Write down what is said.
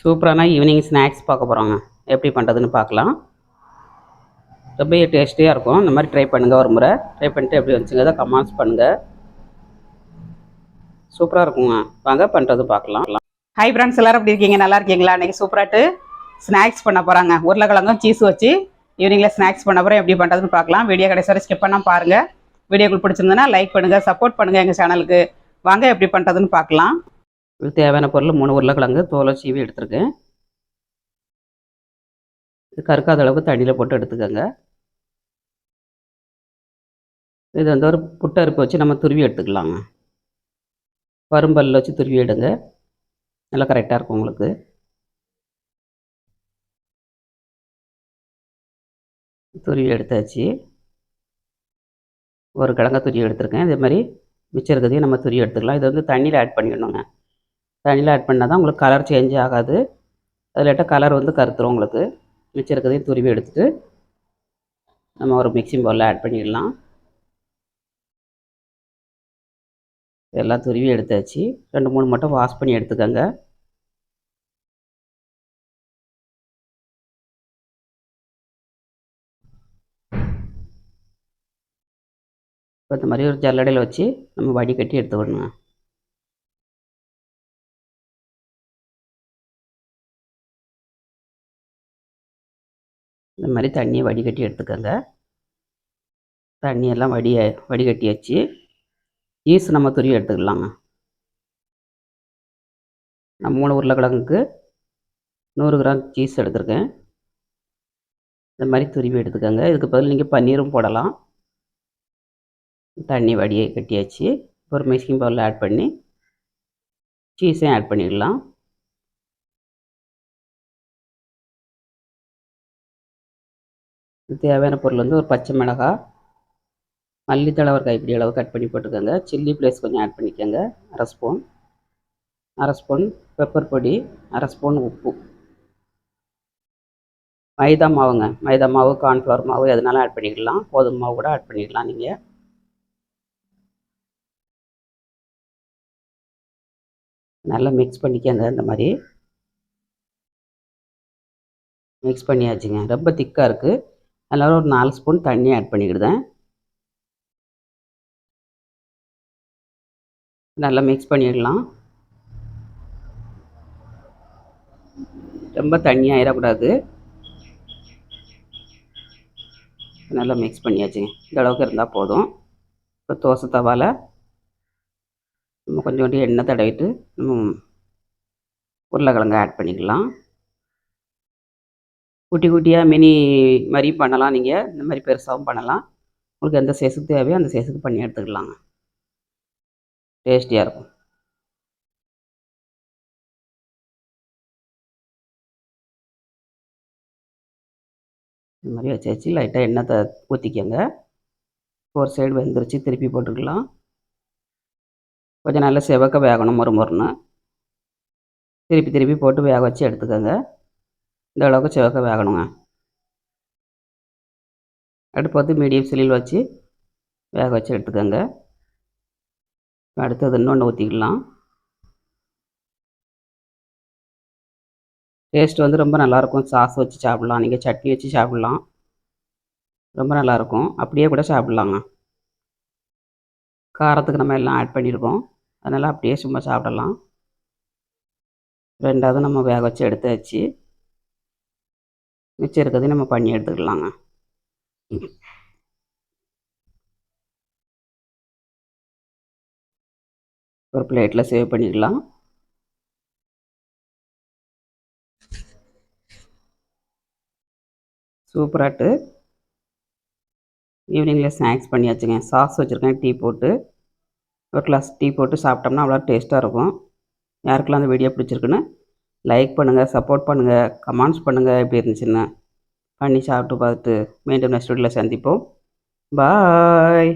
சூப்பரான evening snacks பார்க்க போகிறோங்க எப்படி பண்ணுறதுன்னு பார்க்கலாம். ரொம்ப டேஸ்டியாக இருக்கும். இந்த மாதிரி ட்ரை பண்ணுங்கள் ஒரு முறை. ட்ரை பண்ணிட்டு எப்படி வந்துச்சுங்க கமெண்ட்ஸ் பண்ணுங்கள் சூப்பராக இருக்குங்க. வாங்க பண்ணுறது பார்க்கலாம். ஹை ஃப்ரெண்ட்ஸ் எல்லாரும் எப்படி இருக்கீங்க? நல்லா இருக்கீங்களா? இன்னைக்கு சூப்பராட்டு ஸ்நாக்ஸ் பண்ண போகிறாங்க உருளைக்கிழங்கும் சீஸ் வச்சு ஈவினிங்கில் ஸ்நாக்ஸ் பண்ண போகிறோம் எப்படி பண்ணுறதுன்னு பார்க்கலாம். வீடியோ கடைசி வரை ஸ்கிப் பண்ணால் பாருங்கள் வீடியோக்குள் பிடிச்சிருந்ததுன்னா லைக் பண்ணுங்கள் சப்போர்ட் பண்ணுங்கள் எங்கள் சேனலுக்கு வாங்க எப்படி பண்ணுறதுன்னு பார்க்கலாம். இதுக்கு தேவையான பொருள் மூணு உருளைக்கிழங்கு தோலை சீவி எடுத்துருக்கேன். இது கருக்காத அளவுக்கு தண்ணியில் போட்டு எடுத்துக்கோங்க. இது வந்து ஒரு புட்டரிப்பு வச்சு நம்ம துருவி எடுத்துக்கலாங்க. பரும்பல்ல வச்சு துருவி எடுங்க. நல்லா கரெக்டாக இருக்கும் உங்களுக்கு. துருவி எடுத்தாச்சு. ஒரு கிழங்க துருவி எடுத்துருக்கேன். இதே மாதிரி மிச்சம் இருக்கிறதையும் நம்ம துருவி எடுத்துக்கலாம். இது வந்து தண்ணியில் ஆட் பண்ணிடணுங்க. தண்ணியில் ஆட் பண்ணால் தான் உங்களுக்கு கலர் சேஞ்ச் ஆகாது. அதில் கலர் வந்து கருத்துரும் உங்களுக்கு. மிச்சம் இருக்கிறதையும் துருவி எடுத்துகிட்டு நம்ம ஒரு மிக்சிங் பவுலில் ஆட் பண்ணிடலாம். எல்லாம் துருவி எடுத்தாச்சு. ரெண்டு மூணு மட்டும் வாஷ் பண்ணி எடுத்துக்கோங்க. இப்போ இந்த மாதிரி ஒரு ஜல்லடையில் வச்சு நம்ம வடிகட்டி எடுத்துக்கணுங்க. இந்த மாதிரி தண்ணியை வடிகட்டி எடுத்துக்கோங்க. தண்ணியெல்லாம் வடிய வடிகட்டி வச்சு ஈஸ் நம்ம துருவி எடுத்துக்கலாங்க நான் மூணு உருளைக்கிழங்குக்கு நூறு கிராம் சீஸ் எடுத்திருக்கேன். இந்த மாதிரி துருவி எடுத்துக்கோங்க. இதுக்கு பதில் நீங்கள் பன்னீரும் போடலாம். தண்ணி வடியை கட்டியாச்சு ஒரு மிக்சிங் பவுலில் ஆட் பண்ணி சீஸையும் ஆட் பண்ணிடலாம். தேவையான பொருள் வந்து ஒரு பச்சை மிளகாய் மல்லித்தழை ஒரு கைப்பிடி அளவு கட் பண்ணி போட்டுக்கோங்க. சில்லி ப்ளேஸ் கொஞ்சம் ஆட் பண்ணிக்கோங்க. அரை ஸ்பூன் அரை ஸ்பூன் பெப்பர் பொடி அரை ஸ்பூன் உப்பு. மைதா மாவுங்க. மைதா மாவு கார்ன்ஃப்ளவர் மாவு எதனாலும் ஆட் பண்ணிக்கலாம். கோதுமை மாவு கூட ஆட் பண்ணிக்கலாம் நீங்கள் நல்லா மிக்ஸ் பண்ணிக்கங்க இந்த மாதிரி. மிக்ஸ் பண்ணியாச்சுங்க. ரொம்ப திக்காக இருக்குது அதில் ஒரு நாலு ஸ்பூன் தண்ணி ஆட் பண்ணிக்கிடுதேன். நல்லா மிக்ஸ் பண்ணிடலாம். ரொம்ப தண்ணி ஆயிடக்கூடாது. நல்லா மிக்ஸ் பண்ணியாச்சுங்க இந்த அளவுக்கு இருந்தால் போதும். இப்போ தோசை தவாவில் நம்ம கொஞ்சோண்டு எண்ணெய் தடவிட்டு நம்ம உருளைக்கிழங்கு ஆட் பண்ணிக்கலாம். குட்டி குட்டியாக மினி மாதிரி பண்ணலாம் நீங்கள் இந்த மாதிரி பெருசாகவும் பண்ணலாம். உங்களுக்கு எந்த சைஸுக்கு தேவையோ அந்த சைஸுக்கு பண்ணி எடுத்துக்கலாங்க. டேஸ்டியாக இருக்கும். இந்த மாதிரி வச்சு வச்சு லைட்டாக எண்ணெய் த ஊற்றிக்கங்க ஒரு சைடு வெந்துருச்சு திருப்பி போட்டுக்கலாம். கொஞ்சம் நல்லா செவக்க வேகணும் மொறு மொறுன்னு. திருப்பி திருப்பி போட்டு வேக வச்சு எடுத்துக்கோங்க. இந்த அளவுக்கு சிவக்க வேகணுங்க. அடுப்பு வந்து மீடியம் சிலில் வச்சு வேக வச்சு எடுத்துக்கோங்க. அடுத்தது இன்னொன்று ஊற்றிக்கலாம் டேஸ்ட் வந்து ரொம்ப நல்லாயிருக்கும் சாஸ் வச்சு சாப்பிட்லாம். நீங்கள் சட்னி வச்சு சாப்பிட்லாம். ரொம்ப நல்லாயிருக்கும் அப்படியே கூட சாப்பிட்லாங்க. காரத்துக்கு நம்ம எல்லாம் ஆட் பண்ணியிருக்கோம் அதனால் அப்படியே சும்மா சாப்பிடலாம். ரெண்டாவது நம்ம வேக வச்சு எடுத்தாச்சு. மிச்சம் இருக்கிறதையும் நம்ம பண்ணி எடுத்துக்கலாங்க. ஒரு பிளேட்டில் சேவ் பண்ணிக்கலாம். சூப்பராட்டு ஈவினிங்கில் ஸ்நாக்ஸ் பண்ணியாச்சுங்க. சாஸ் வச்சுருக்கேன் டீ போட்டு. ஒரு கிளாஸ் டீ போட்டு சாப்பிட்டோம்னா அவ்வளோ டேஸ்ட்டாக இருக்கும். யாருக்கெல்லாம் அந்த வீடியோ பிடிச்சிருக்குன்னு லைக் பண்ணுங்கள் சப்போர்ட் பண்ணுங்கள் கமெண்ட்ஸ் பண்ணுங்கள் எப்படி இருந்துச்சுன்னு. பண்ணி சாப்பிட்டு பார்த்துட்டு மீண்டும் நெக்ஸ்ட் வீட்டில் சந்திப்போம். பாய்